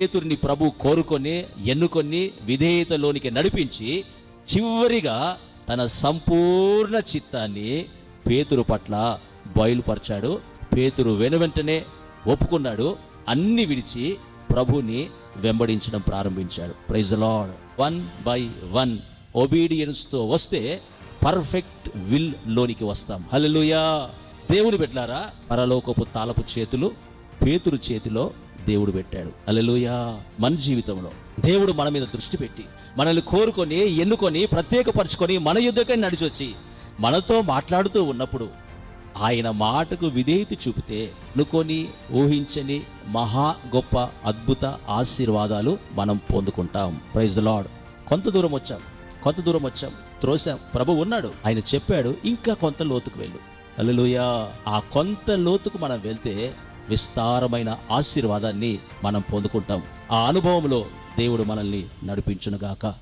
పేతురిని ప్రభు కోరుకొని ఎన్నుకొని విధేయతలోనికి నడిపించి చివరిగా తన సంపూర్ణ చిత్తాన్ని పేతురు పట్ల బయలుపరిచాడు. పేతురు వెను వెంటనే ఒప్పుకున్నాడు. అన్ని విడిచి ప్రభుని వెంబడించడం ప్రారంభించాడు. Praise lord one by one ఒబీడియన్స్తో వస్తే పర్ఫెక్ట్ విల్ లోనికి వస్తాం. హలలుయా దేవుని పెట్టారా పరలోకపు తాళపు చేతులు పేతురు చేతిలో దేవుడు పెట్టాడు. అలెలుయా మన జీవితంలో దేవుడు మన మీద దృష్టి పెట్టి మనల్ని కోరుకొని ఎన్నుకొని ప్రత్యేకపరచుకొని మన యుద్ధకై నడిచొచ్చి మనతో మాట్లాడుతూ ఉన్నప్పుడు ఆయన మాటకు విధేయత చూపితే అనుకొని ఊహించని మహా గొప్ప అద్భుత ఆశీర్వాదాలు మనం పొందుకుంటాం. ప్రైజ్ లార్డ్ కొంత దూరం వచ్చాం. కొంత దూరం వచ్చాం. త్రోసాం. ప్రభు ఉన్నాడు. ఆయన చెప్పాడు ఇంకా కొంత లోతుకు వెళ్ళు. హల్లెలూయా. ఆ కొంత లోతుకు మనం వెళ్తే విస్తారమైన ఆశీర్వాదాన్ని మనం పొందుకుంటాం. ఆ అనుభవంలో దేవుడు మనల్ని నడిపించునుగాక.